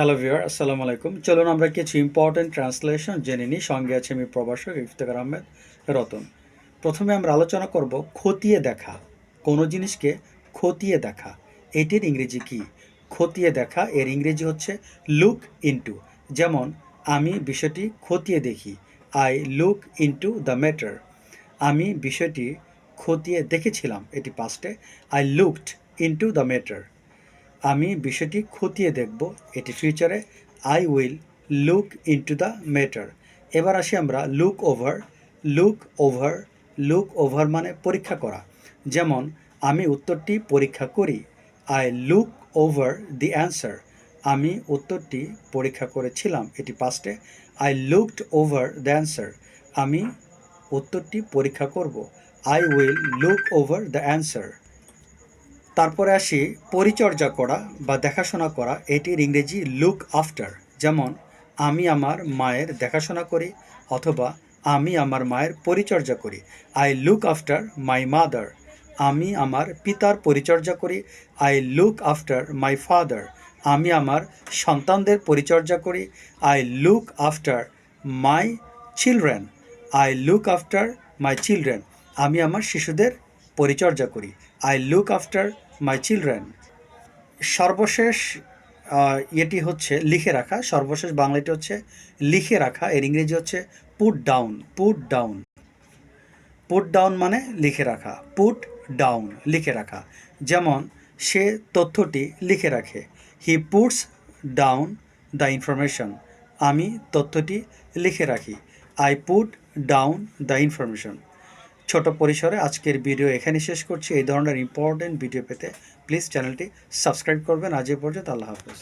Hello viewer আসসালামু আলাইকুম চলুন আমরা কিছু ইম্পর্টেন্ট ট্রান্সলেশন জেনে নিই। সঙ্গে আছে আমি প্রভাষক ইফতেখার আহমেদ রতন। প্রথমে আমরা আলোচনা করব খতিয়ে দেখা। কোনো জিনিসকে খতিয়ে দেখা। এটির ইংরেজি কি? খতিয়ে দেখা, এর ইংরেজি হচ্ছে লুক ইনটু যেমন, আমি বিষয়টি খতিয়ে দেখি। I look into the matter আমি বিষয়টি খতিয়ে দেখেছিলাম, এটি পাস্টে I looked into the matter আমি বিষয়টি খতিয়ে দেখব। এটি ফিউচারে I will look into the matter এবার আসি আমরা look over look over look over মানে পরীক্ষা করা। যেমন, আমি উত্তরটি পরীক্ষা করি। I look over the answer আমি উত্তরটি পরীক্ষা করেছিলাম এটি পাস্টে I looked over the answer আমি উত্তরটি পরীক্ষা করব। I will look over the answer তারপরে আসি পরিচর্যা করা বা দেখাশোনা করা। এটির ইংরেজি লুক আফটার যেমন আমি আমার মায়ের দেখাশোনা করি অথবা আমি আমার মায়ের পরিচর্যা করি। I look after my mother আমি আমার পিতার পরিচর্যা করি। I look after my father আমি আমার সন্তানদের পরিচর্যা করি। I look after my children I look after my children আমি আমার শিশুদের পরিচর্যা করি। I look after my children. সর্বশেষ এটি হচ্ছে লিখে রাখা, সর্বশেষ বাংলাটি হচ্ছে লিখে রাখা, এর ইংরেজি হচ্ছে put down put down put down মানে লিখে রাখা পুট ডাউন লিখে রাখা। যেমন, সে তথ্যটি লিখে রাখে he puts down the information আমি তথ্যটি লিখে রাখি I put down the information ছোট পরিসরে আজকের ভিডিও এখানে শেষ করছি। এই ধরনের ইম্পর্টেন্ট ভিডিও পেতে প্লিজ চ্যানেলটি সাবস্ক্রাইব করবেন। আজ এ পর্যন্ত আল্লাহ হাফেজ।